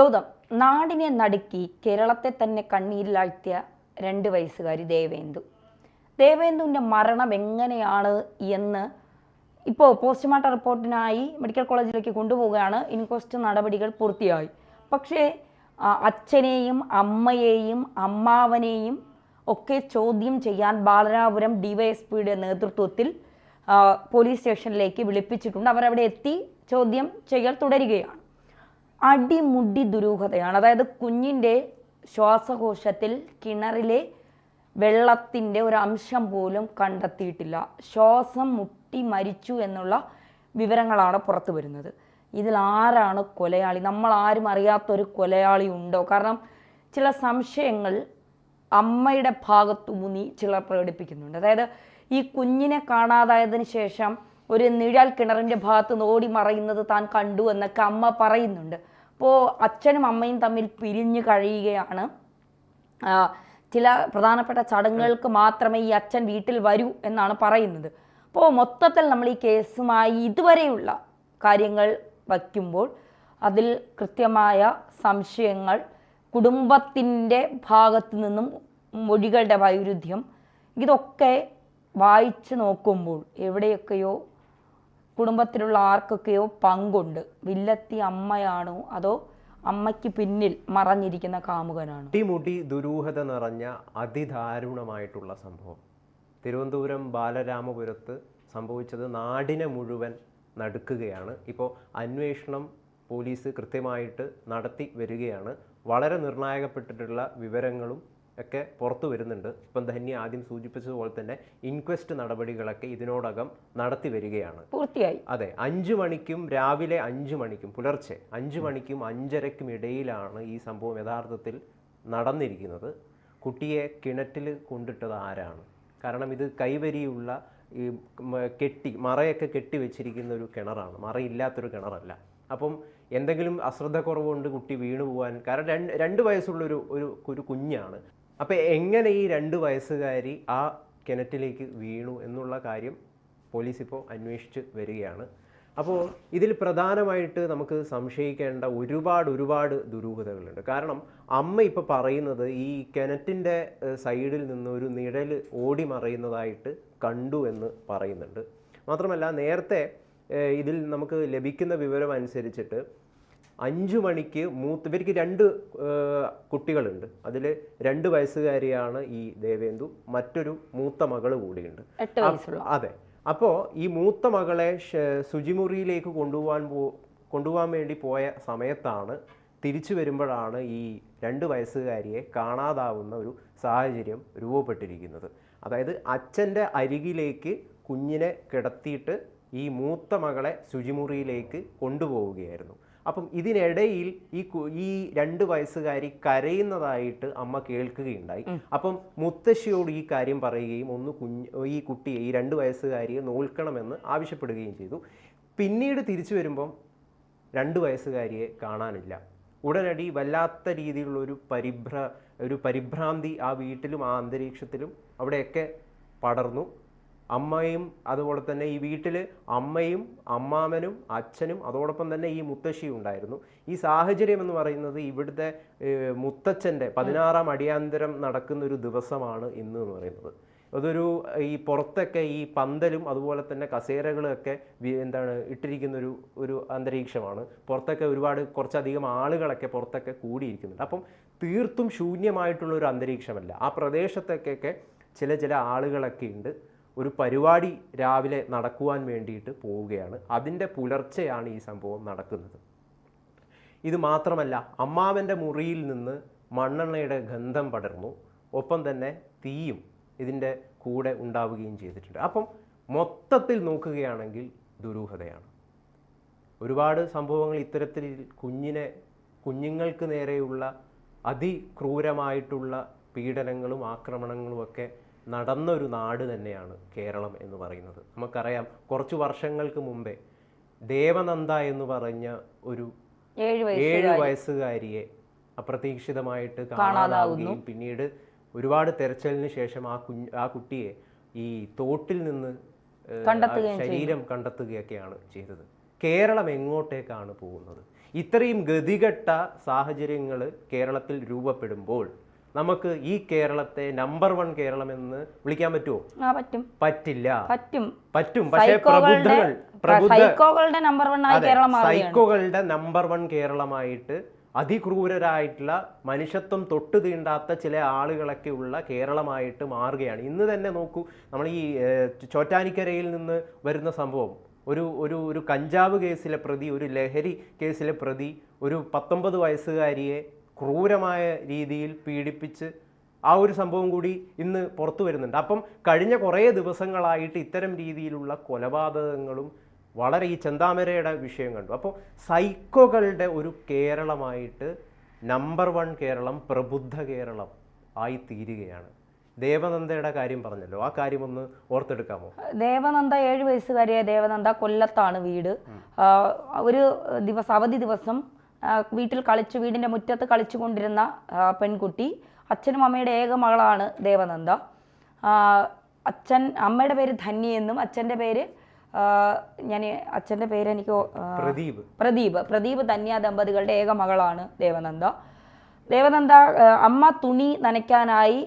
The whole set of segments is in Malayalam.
ഗൗതം നാടിനെ നടുക്കി കേരളത്തെ തന്നെ കണ്ണീരിലാഴ്ത്തിയ രണ്ട് വയസ്സുകാരി ദേവേന്ദു. ദേവേന്ദുവിന്റെ മരണം എങ്ങനെയാണ് എന്ന് ഇപ്പോൾ പോസ്റ്റ്മോർട്ടം റിപ്പോർട്ടിനായി മെഡിക്കൽ കോളേജിലേക്ക് കൊണ്ടുപോവുകയാണ്. ഇൻക്വസ്റ്റ് നടപടികൾ പൂർത്തിയായി. പക്ഷേ അച്ഛനെയും അമ്മയെയും അമ്മാവനെയും ഒക്കെ ചോദ്യം ചെയ്യാൻ ബാലരാപുരം ഡിവൈഎസ്പിയുടെ നേതൃത്വത്തിൽ പോലീസ് സ്റ്റേഷനിലേക്ക് വിളിപ്പിച്ചിട്ടുണ്ട്. അവരവിടെ എത്തി ചോദ്യം ചെയ്യൽ തുടരുകയാണ്. അടിമുടി ദുരൂഹതയാണ്. അതായത് കുഞ്ഞിന്റെ ശ്വാസകോശത്തിൽ കിണറിലെ വെള്ളത്തിന്റെ ഒരു അംശം പോലും കണ്ടെത്തിയിട്ടില്ല. ശ്വാസം മുട്ടി മരിച്ചു എന്നുള്ള വിവരങ്ങളാണ് പുറത്തു വരുന്നത്. ഇതിൽ ആരാണ് കൊലയാളി? നമ്മൾ ആരും അറിയാത്തൊരു കൊലയാളി ഉണ്ടോ? കാരണം ചില സംശയങ്ങൾ അമ്മയുടെ ഭാഗത്തുമുനി ചിലർ പ്രകടിപ്പിക്കുന്നുണ്ട്. അതായത് ഈ കുഞ്ഞിനെ കാണാതായതിനു ശേഷം ഒരു നിഴൽ കിണറിന്റെ ഭാഗത്ത് നിന്ന് ഓടി മറയുന്നത് താൻ കണ്ടു എന്നൊക്കെ അമ്മ പറയുന്നുണ്ട്. അപ്പോൾ അച്ഛനും അമ്മയും തമ്മിൽ പിരിഞ്ഞു കഴിയുകയാണ്. ചില പ്രധാനപ്പെട്ട ചടങ്ങുകൾക്ക് മാത്രമേ ഈ അച്ഛൻ വീട്ടിൽ വരൂ എന്നാണ് പറയുന്നത്. അപ്പോൾ മൊത്തത്തിൽ നമ്മൾ ഈ കേസുമായി ഇതുവരെയുള്ള കാര്യങ്ങൾ വയ്ക്കുമ്പോൾ അതിൽ കൃത്യമായ സംശയങ്ങൾ കുടുംബത്തിന്റെ ഭാഗത്തു നിന്നും മൊഴികളുടെ വൈരുദ്ധ്യം ഇതൊക്കെ വായിച്ചു നോക്കുമ്പോൾ എവിടെയൊക്കെയോ കുടുംബത്തിലുള്ള ആർക്കൊക്കെയോ പങ്കുണ്ട്. വില്ലത്തി അമ്മയാണോ അതോ അമ്മയ്ക്ക് പിന്നിൽ മറഞ്ഞിരിക്കുന്ന കാമുകനാണ്? മുട്ടിമുട്ടി ദുരൂഹത നിറഞ്ഞ അതിദാരുണമായിട്ടുള്ള സംഭവം. തിരുവനന്തപുരം ബാലരാമപുരത്ത് സംഭവിച്ചത് നാടിനെ മുഴുവൻ നടുക്കുകയാണ്. ഇപ്പോൾ അന്വേഷണം പോലീസ് കൃത്യമായിട്ട് നടത്തി വരികയാണ്. വളരെ നിർണായകപ്പെട്ടിട്ടുള്ള വിവരങ്ങളും ഒക്കെ പുറത്തു വരുന്നുണ്ട്. ഇപ്പം ധന്യ ആദ്യം സൂചിപ്പിച്ചതുപോലെ തന്നെ ഇൻക്വസ്റ്റ് നടപടികളൊക്കെ ഇതിനോടകം നടത്തി വരികയാണ്. പൂർത്തിയായി. അതെ അഞ്ചു മണിക്കും രാവിലെ അഞ്ചു മണിക്കും പുലർച്ചെ അഞ്ചു മണിക്കും അഞ്ചരയ്ക്കും ഇടയിലാണ് ഈ സംഭവം യഥാർത്ഥത്തിൽ നടന്നിരിക്കുന്നത്. കുട്ടിയെ കിണറ്റിൽ കൊണ്ടിട്ടത് ആരാണ്? കാരണം ഇത് കൈവരിയുള്ള ഈ കെട്ടി മറയൊക്കെ കെട്ടി വെച്ചിരിക്കുന്ന ഒരു കിണറാണ്. മറയില്ലാത്തൊരു കിണറല്ല. അപ്പം എന്തെങ്കിലും അശ്രദ്ധ കുറവുകൊണ്ട് കുട്ടി വീണു പോകാൻ കാരണം രണ്ട് രണ്ട് വയസ്സുള്ളൊരു ഒരു ഒരു കുഞ്ഞാണ്. അപ്പം എങ്ങനെ ഈ രണ്ട് വയസ്സുകാരി ആ കിണറ്റിലേക്ക് വീണു എന്നുള്ള കാര്യം പോലീസ് ഇപ്പോൾ അന്വേഷിച്ച് വരികയാണ്. അപ്പോൾ ഇതിൽ പ്രധാനമായിട്ട് നമുക്ക് സംശയിക്കേണ്ട ഒരുപാട് ഒരുപാട് ദുരൂഹതകളുണ്ട്. കാരണം അമ്മ ഇപ്പോൾ പറയുന്നത് ഈ കിണറ്റിന്റെ സൈഡിൽ നിന്ന് ഒരു നിഴൽ ഓടി മറയുന്നതായിട്ട് കണ്ടു എന്ന് പറയുന്നുണ്ട്. മാത്രമല്ല നേരത്തെ ഇതിൽ നമുക്ക് ലഭിക്കുന്ന വിവരം അനുസരിച്ചിട്ട് അഞ്ചു മണിക്ക് മൂത്ത് ഇവർക്ക് രണ്ട് കുട്ടികളുണ്ട്. അതിൽ രണ്ട് വയസ്സുകാരിയാണ് ഈ ദേവേന്ദു മറ്റൊരു മൂത്ത മകൾ കൂടിയുണ്ട്. അതെ. അപ്പോൾ ഈ മൂത്ത മകളെ ശുചിമുറിയിലേക്ക് കൊണ്ടുപോകാൻ പോ കൊണ്ടുപോകാൻ വേണ്ടി പോയ സമയത്താണ് തിരിച്ചു വരുമ്പോഴാണ് ഈ രണ്ട് വയസ്സുകാരിയെ കാണാതാവുന്ന ഒരു സാഹചര്യം രൂപപ്പെട്ടിരിക്കുന്നത്. അതായത് അച്ഛന്റെ അരികിലേക്ക് കുഞ്ഞിനെ കിടത്തിയിട്ട് ഈ മൂത്ത മകളെ ശുചിമുറിയിലേക്ക് കൊണ്ടുപോവുകയായിരുന്നു. അപ്പം ഇതിനിടയിൽ ഈ ഈ രണ്ട് വയസ്സുകാരി കരയുന്നതായിട്ട് അമ്മ കേൾക്കുകയുണ്ടായി. അപ്പം മുത്തശ്ശിയോട് ഈ കാര്യം പറയുകയും ഒന്ന് കുഞ്ഞ് ഈ കുട്ടിയെ ഈ രണ്ട് വയസ്സുകാരിയെ നോൽക്കണമെന്ന് ആവശ്യപ്പെടുകയും ചെയ്തു. പിന്നീട് തിരിച്ചു വരുമ്പം രണ്ട് വയസ്സുകാരിയെ കാണാനില്ല. ഉടനടി വല്ലാത്ത രീതിയിലുള്ളൊരു പരിഭ്ര ഒരു പരിഭ്രാന്തി ആ വീട്ടിലും ആ അന്തരീക്ഷത്തിലും അവിടെയൊക്കെ പടർന്നു. അമ്മയും അതുപോലെ തന്നെ ഈ വീട്ടിൽ അമ്മയും അമ്മാമനും അച്ഛനും അതോടൊപ്പം തന്നെ ഈ മുത്തശ്ശിയും ഉണ്ടായിരുന്നു. ഈ സാഹചര്യം എന്ന് പറയുന്നത് ഇവിടുത്തെ മുത്തച്ഛന്റെ പതിനാറാം അടിയാന്തരം നടക്കുന്ന ഒരു ദിവസമാണ് ഇന്ന് എന്ന് പറയുന്നത്. അതൊരു ഈ പുറത്തൊക്കെ ഈ പന്തലും അതുപോലെ തന്നെ കസേരകളൊക്കെ എന്താണ് ഇട്ടിരിക്കുന്ന ഒരു ഒരു അന്തരീക്ഷമാണ്. പുറത്തൊക്കെ ഒരുപാട് കുറച്ചധികം ആളുകളൊക്കെ പുറത്തൊക്കെ കൂടിയിരിക്കുന്നുണ്ട്. അപ്പം തീർത്തും ശൂന്യമായിട്ടുള്ള ഒരു അന്തരീക്ഷമല്ല. ആ പ്രദേശത്തൊക്കെ ചില ചില ആളുകളൊക്കെ ഉണ്ട്. ഒരു പരിപാടി രാവിലെ നടക്കുവാൻ വേണ്ടിയിട്ട് പോവുകയാണ്. അതിന്റെ പുലർച്ചെയാണ് ഈ സംഭവം നടക്കുന്നത്. ഇത് മാത്രമല്ല അമ്മാവന്റെ മുറിയിൽ നിന്ന് മണ്ണെണ്ണയുടെ ഗന്ധം പടർന്നു. ഒപ്പം തന്നെ തീയും ഇതിന്റെ കൂടെ ഉണ്ടാവുകയും ചെയ്തിട്ടുണ്ട്. അപ്പം മൊത്തത്തിൽ നോക്കുകയാണെങ്കിൽ ദുരൂഹതയാണ്. ഒരുപാട് സംഭവങ്ങൾ ഇത്തരത്തിൽ കുഞ്ഞിനെ കുഞ്ഞുങ്ങൾക്ക് നേരെയുള്ള അതിക്രൂരമായിട്ടുള്ള പീഡനങ്ങളും ആക്രമണങ്ങളും ഒക്കെ നടന്ന ഒരു നാട് തന്നെയാണ് കേരളം എന്ന് പറയുന്നത്. നമുക്കറിയാം കുറച്ച് വർഷങ്ങൾക്ക് മുമ്പേ ദേവനന്ദ എന്ന് പറഞ്ഞ ഒരു ഏഴ് വയസ്സുകാരിയെ അപ്രതീക്ഷിതമായിട്ട് കാണാതാവുകയും പിന്നീട് ഒരുപാട് തെരച്ചിലിന് ശേഷം ആ കുഞ്ഞ് ആ കുട്ടിയെ ഈ തോട്ടിൽ നിന്ന് ശരീരം കണ്ടെത്തുകയൊക്കെയാണ് ചെയ്തത്. കേരളം എങ്ങോട്ടേക്കാണ് പോകുന്നത്? ഇത്രയും ഗതികെട്ട സാഹചര്യങ്ങൾ കേരളത്തിൽ രൂപപ്പെടുമ്പോൾ നമുക്ക് ഈ കേരളത്തെ നമ്പർ വൺ കേരളം എന്ന് വിളിക്കാൻ പറ്റുമോ പറ്റും. പറ്റില്ല. പറ്റും. പറ്റും. പക്ഷേ പ്രബുദ്ധകൾ പ്രബുദ്ധ സൈക്കോകളുടെ നമ്പർ വൺ ആയി കേരളം സൈക്കോകളുടെ നമ്പർ വൺ കേരളമായിട്ട് അതിക്രൂരരായിട്ടുള്ള മനുഷ്യത്വം തൊട്ടു തീണ്ടാത്ത ചില ആളുകളൊക്കെ ഉള്ള കേരളമായിട്ട് മാറുകയാണ്. ഇന്ന് തന്നെ നോക്കൂ നമ്മൾ ഈ ചോറ്റാനിക്കരയിൽ നിന്ന് വരുന്ന സംഭവം. ഒരു ഒരു ഒരു കഞ്ചാവ് കേസിലെ പ്രതി ഒരു ലഹരി കേസിലെ പ്രതി ഒരു പത്തൊമ്പത് വയസ്സുകാരിയെ ക്രൂരമായ രീതിയിൽ പീഡിപ്പിച്ച് ആ ഒരു സംഭവം കൂടി ഇന്ന് പുറത്തു വരുന്നുണ്ട്. അപ്പം കഴിഞ്ഞ കുറേ ദിവസങ്ങളായിട്ട് ഇത്തരം രീതിയിലുള്ള കൊലപാതകങ്ങളും വളരെ ഈ ചെന്താമരയുടെ വിഷയം കണ്ടു. അപ്പോൾ സൈക്കോകളുടെ ഒരു കേരളമായിട്ട് നമ്പർ വൺ കേരളം പ്രബുദ്ധ കേരളം ആയി തീരുകയാണ്. ദേവനന്ദയുടെ കാര്യം പറഞ്ഞല്ലോ. ആ കാര്യം ഒന്ന് ഓർത്തെടുക്കാമോ? ദേവനന്ദ ഏഴ് വയസ്സുകാരിയായ ദേവനന്ദ കൊല്ലത്താണ് വീട്. ഒരു ദിവസം അവധി ദിവസം വീട്ടിൽ കളിച്ചു വീടിന്റെ മുറ്റത്ത് കളിച്ചു കൊണ്ടിരുന്ന പെൺകുട്ടി അച്ഛനും അമ്മയുടെ ഏക മകളാണ് ദേവനന്ദ. അച്ഛൻ അമ്മയുടെ പേര് ധന്യ എന്നും അച്ഛന്റെ പേര് ഞാൻ അച്ഛന്റെ പേര് എനിക്ക് പ്രദീപ്. പ്രദീപ്. പ്രദീപ് ധന്യ ദമ്പതികളുടെ ഏക മകളാണ് ദേവനന്ദ. ദേവനന്ദ അമ്മ തുണി നനയ്ക്കാനായി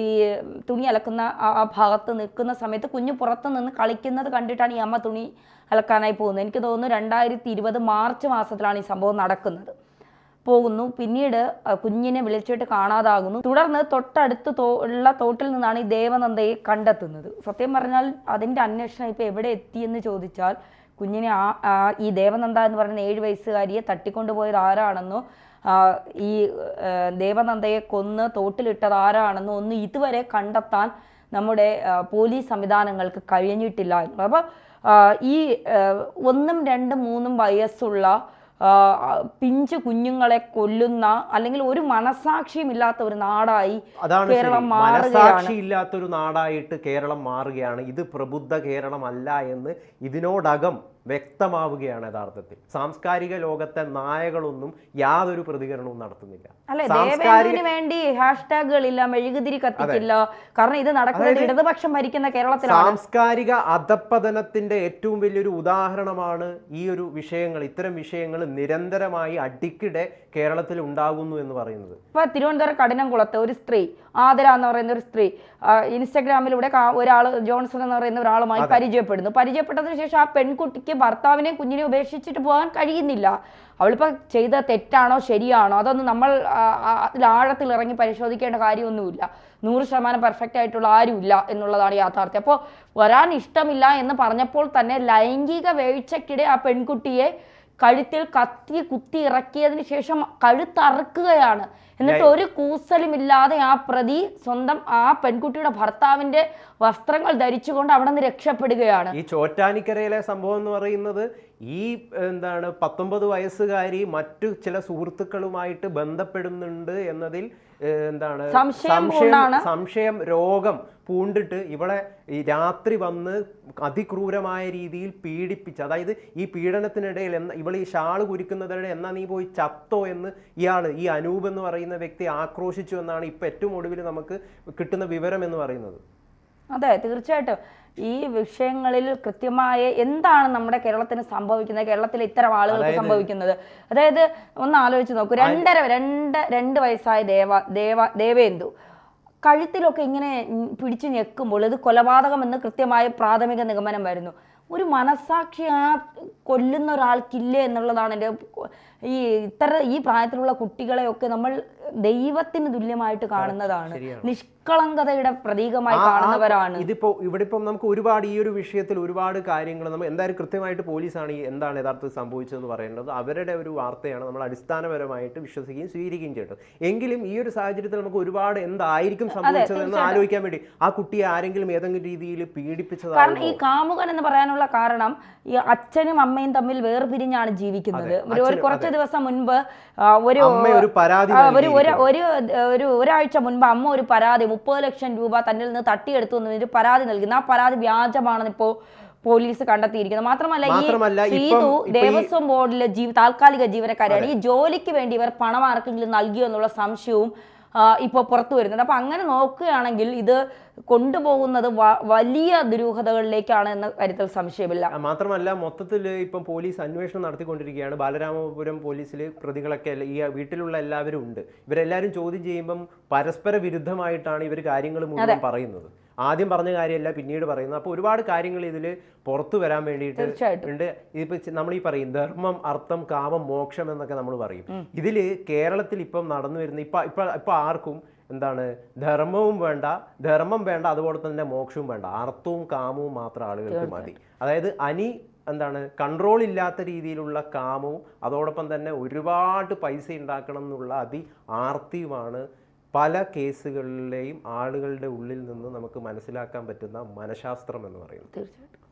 ഈ തുണി അലക്കുന്ന ആ ഭാഗത്ത് നിൽക്കുന്ന സമയത്ത് കുഞ്ഞു പുറത്ത് നിന്ന് കളിക്കുന്നത് കണ്ടിട്ടാണ് ഈ അമ്മ തുണി അലക്കാനായി പോകുന്നത്. എനിക്ക് തോന്നുന്നു രണ്ടായിരത്തി ഇരുപത് മാർച്ച് മാസത്തിലാണ് ഈ സംഭവം നടക്കുന്നത്. പോകുന്നു. പിന്നീട് കുഞ്ഞിനെ വിളിച്ചിട്ട് കാണാതാകുന്നു. തുടർന്ന് തൊട്ടടുത്ത് ഉള്ള തോട്ടിൽ നിന്നാണ് ഈ ദേവനന്ദയെ കണ്ടെത്തുന്നത്. സത്യം പറഞ്ഞാൽ അതിന്റെ അന്വേഷണം ഇപ്പോൾ എവിടെ എത്തിയെന്ന് ചോദിച്ചാൽ കുഞ്ഞിനെ ആ ഈ ദേവനന്ദ എന്ന് പറയുന്ന ഏഴ് വയസ്സുകാരിയെ തട്ടിക്കൊണ്ടുപോയത് ആരാണെന്നോ ഈ ദേവനന്ദയെ കൊന്ന് തോട്ടിലിട്ടത് ആരാണെന്ന് ഒന്നും ഇതുവരെ കണ്ടെത്താൻ നമ്മുടെ പോലീസ് സംവിധാനങ്ങൾക്ക് കഴിഞ്ഞിട്ടില്ല എന്നുള്ളത്. അപ്പോൾ ഈ ഒന്നും രണ്ടും മൂന്നും വയസ്സുള്ള പിഞ്ചു കുഞ്ഞുങ്ങളെ കൊല്ലുന്ന അല്ലെങ്കിൽ ഒരു മനസാക്ഷിയും ഇല്ലാത്ത ഒരു നാടായി കേരളം മനസാക്ഷി ഇല്ലാത്തൊരു നാടായിട്ട് കേരളം മാറുകയാണ്. ഇത് പ്രബുദ്ധ കേരളമല്ല എന്ന് ഇതിനോടകം വ്യക്തമാവുകയാണ് യഥാർത്ഥത്തിൽ. സാംസ്കാരിക ലോകത്തെ നായകളൊന്നും യാതൊരു പ്രതികരണവും നടത്തുന്നില്ല. അല്ലെ വേണ്ടി ഹാഷ്ടാഗുകളില്ല മെഴുകുതിരി കത്തിക്കില്ല. കാരണം ഇത് നടക്കുന്നത് ഇടതുപക്ഷം ഭരിക്കുന്ന കേരളത്തിലാണ്. സാംസ്കാരിക അധപ്പതനത്തിന്റെ ഏറ്റവും വലിയൊരു ഉദാഹരണമാണ് ഈ ഒരു വിഷയങ്ങൾ ഇത്തരം വിഷയങ്ങൾ നിരന്തരമായി അടിക്കിടെ കേരളത്തിൽ ഉണ്ടാകുന്നു എന്ന് പറയുന്നത്. ഇപ്പൊ തിരുവനന്തപുരം കഠിനംകുളത്ത് ഒരു സ്ത്രീ ആതിര എന്ന് പറയുന്ന ഒരു സ്ത്രീ ഇൻസ്റ്റഗ്രാമിലൂടെ ഒരാൾ ജോൺസൺ എന്ന് പറയുന്ന ഒരാളുമായി പരിചയപ്പെടുന്നു. പരിചയപ്പെട്ടതിന് ശേഷം ആ പെൺകുട്ടിക്ക് ഭർത്താവിനെ കുഞ്ഞിനെ ഉപേക്ഷിച്ചിട്ട് പോകാൻ കഴിയുന്നില്ല. അവളിപ്പോൾ ചെയ്ത തെറ്റാണോ ശരിയാണോ അതൊന്നും നമ്മൾ അതിൽ ആഴത്തിൽ ഇറങ്ങി പരിശോധിക്കേണ്ട കാര്യമൊന്നുമില്ല. നൂറ് ശതമാനം പെർഫെക്റ്റ് ആയിട്ടുള്ള ആരുമില്ല എന്നുള്ളതാണ് യാഥാർത്ഥ്യം. അപ്പോൾ വരാൻ ഇഷ്ടമില്ല എന്ന് പറഞ്ഞപ്പോൾ തന്നെ ലൈംഗിക വേഴ്ചക്കിടെ ആ പെൺകുട്ടിയെ കഴുത്തിൽ കത്തി കുത്തി ഇറക്കിയതിന് ശേഷം കഴുത്തറുക്കുകയാണ്. എന്നിട്ട് ഒരു കൂസലുമില്ലാതെ ആ പ്രതി സ്വന്തം ആ പെൺകുട്ടിയുടെ ഭർത്താവിന്റെ വസ്ത്രങ്ങൾ ധരിച്ചുകൊണ്ട് അവിടെ നിന്ന് രക്ഷപ്പെടുകയാണ്. ഈ ചോറ്റാനിക്കരയിലെ സംഭവം എന്ന് പറയുന്നത് ഈ എന്താണ് പത്തൊമ്പത് വയസ്സുകാരി മറ്റു ചില സുഹൃത്തുക്കളുമായിട്ട് ബന്ധപ്പെടുന്നുണ്ട് എന്നതിൽ എന്താണ് സംശയം സംശയം രോഗം പൂണ്ടിട്ട് ഇവളെ ഈ രാത്രി വന്ന് അതിക്രൂരമായ രീതിയിൽ പീഡിപ്പിച്ച് അതായത് ഈ പീഡനത്തിനിടയിൽ എന്ന ഇവൾ ഈ ഷാൾ കുരിക്കുന്നതിനിടെ എന്നാ നീ പോയി ചത്തോ എന്ന് ഇയാൾ ഈ അനൂപ് എന്ന് പറയുന്ന വ്യക്തി ആക്രോശിച്ചു എന്നാണ് ഇപ്പൊ ഏറ്റവും ഒടുവിൽ നമുക്ക് കിട്ടുന്ന വിവരം എന്ന് പറയുന്നത്. അതെ തീർച്ചയായിട്ടും. ഈ വിഷയങ്ങളിൽ കൃത്യമായ എന്താണ് നമ്മുടെ കേരളത്തിന് സംഭവിക്കുന്നത്? കേരളത്തിൽ ഇത്തരം ആളുകൾക്ക് സംഭവിക്കുന്നത്? അതായത് ഒന്ന് ആലോചിച്ച് നോക്കൂ. രണ്ടര രണ്ട് രണ്ട് വയസ്സായ ദേവ ദേവ ദേവേന്ദു കഴുത്തിലൊക്കെ ഇങ്ങനെ പിടിച്ചു ഞെക്കുമ്പോൾ ഇത് കൊലപാതകമെന്ന് കൃത്യമായ പ്രാഥമിക നിഗമനം വരുന്നു. ഒരു മനസാക്ഷി ആ കൊല്ലുന്ന ഒരാൾക്കില്ലേ എന്നുള്ളതാണ് എന്റെ ഈ ഇത്ര ഈ പ്രായത്തിലുള്ള കുട്ടികളെയൊക്കെ നമ്മൾ ദൈവത്തിന് തുല്യമായിട്ട് കാണുന്നതാണ്. നിഷ്കളങ്കതയുടെ പ്രതീകമായി കാണുന്നവരാണ്. ഇതിപ്പോ ഇവിടെ ഇപ്പം നമുക്ക് ഒരുപാട് ഈ ഒരു വിഷയത്തിൽ ഒരുപാട് കാര്യങ്ങൾ നമ്മൾ എന്തായാലും കൃത്യമായിട്ട് പോലീസാണ് ഈ എന്താണ് യഥാർത്ഥത്തിൽ സംഭവിച്ചതെന്ന് പറയേണ്ടത്. അവരുടെ ഒരു വാർത്തയാണ് നമ്മൾ അടിസ്ഥാനപരമായിട്ട് വിശ്വസിക്കുകയും സ്വീകരിക്കുകയും ചെയ്തത് എങ്കിലും ഈ ഒരു സാഹചര്യത്തിൽ നമുക്ക് ഒരുപാട് എന്തായിരിക്കും സംഭവിച്ചതെന്ന് ആലോചിക്കാൻ വേണ്ടി ആ കുട്ടിയെ ആരെങ്കിലും ഏതെങ്കിലും രീതിയിൽ കാരണം ഈ കാമുകൻ എന്ന് പറയാനുള്ള കാരണം ഈ അച്ഛനും അമ്മയും തമ്മിൽ വേർപിരിഞ്ഞാണ് ജീവിക്കുന്നത്. ഒരു കുറച്ച് ദിവസം മുൻപ് ഒരു അമ്മ ഒരു ഒരു ഒരു ഒരു ഒരു ഒരാഴ്ച മുൻപ് അമ്മ ഒരു പരാതി മുപ്പത് ലക്ഷം രൂപ തന്നിൽ നിന്ന് തട്ടിയെടുത്തു എന്ന് ഒരു പരാതി നൽകുന്നു ആ പരാതി വ്യാജമാണെന്ന് ഇപ്പോൾ പോലീസ് കണ്ടെത്തിയിരിക്കുന്നത് മാത്രമല്ല ഈ സീതു ഇപ്പം- ദേവസ്വം ബോർഡിലെ ജീവ താൽക്കാലിക ജീവനക്കാരാണ് ഈ ജോലിക്ക് വേണ്ടി ഇവർ പണം ആർക്കെങ്കിലും നൽകിയോ എന്നുള്ള സംശയവും ഇപ്പോൾ പുറത്തു വരുന്നുണ്ട്. അപ്പോൾ അങ്ങനെ നോക്കുകയാണെങ്കിൽ ഇത് കൊണ്ടുപോകുന്നത് വലിയ ദുരൂഹതകളിലേക്കാണ് എന്ന കാര്യത്തിൽ സംശയമില്ല. മാത്രമല്ല മൊത്തത്തിൽ ഇപ്പം പോലീസ് അന്വേഷണം നടത്തിക്കൊണ്ടിരിക്കുകയാണ്. ബാലരാമപുരം പോലീസിൽ പ്രതികളൊക്കെ ഈ വീട്ടിലുള്ള എല്ലാവരും ഉണ്ട്. ഇവരെല്ലാവരും ചോദ്യം ചെയ്യുമ്പം പരസ്പര വിരുദ്ധമായിട്ടാണ് ഇവർ കാര്യങ്ങൾ മുഴുവൻ പറയുന്നത്. ആദ്യം പറഞ്ഞ കാര്യമല്ല പിന്നീട് പറയുന്നത്. അപ്പോൾ ഒരുപാട് കാര്യങ്ങൾ ഇതിൽ പുറത്തു വരാൻ വേണ്ടിയിട്ട്. ഉണ്ട്. ഇതിപ്പോൾ നമ്മൾ ഈ പറയും ധർമ്മം അർത്ഥം കാമം മോക്ഷം എന്നൊക്കെ നമ്മൾ പറയും. ഇതിൽ കേരളത്തിൽ ഇപ്പം നടന്നു വരുന്ന ഇപ്പൊ ഇപ്പൊ ഇപ്പൊ ആർക്കും എന്താണ് ധർമ്മവും വേണ്ട ധർമ്മം വേണ്ട അതുപോലെ തന്നെ മോക്ഷവും വേണ്ട. അർത്ഥവും കാമവും മാത്രം ആളുകൾക്ക് മതി. അതായത് അനി എന്താണ് കൺട്രോൾ ഇല്ലാത്ത രീതിയിലുള്ള കാമവും അതോടൊപ്പം തന്നെ ഒരുപാട് പൈസ ഉണ്ടാക്കണം എന്നുള്ള അതി ആർത്തിയുമാണ് പല കേസുകളിലെയും ആളുകളുടെ ഉള്ളിൽ നിന്ന് നമുക്ക് മനസ്സിലാക്കാൻ പറ്റുന്ന മനഃശാസ്ത്രം എന്ന് പറയുന്നത്. തീർച്ചയായിട്ടും.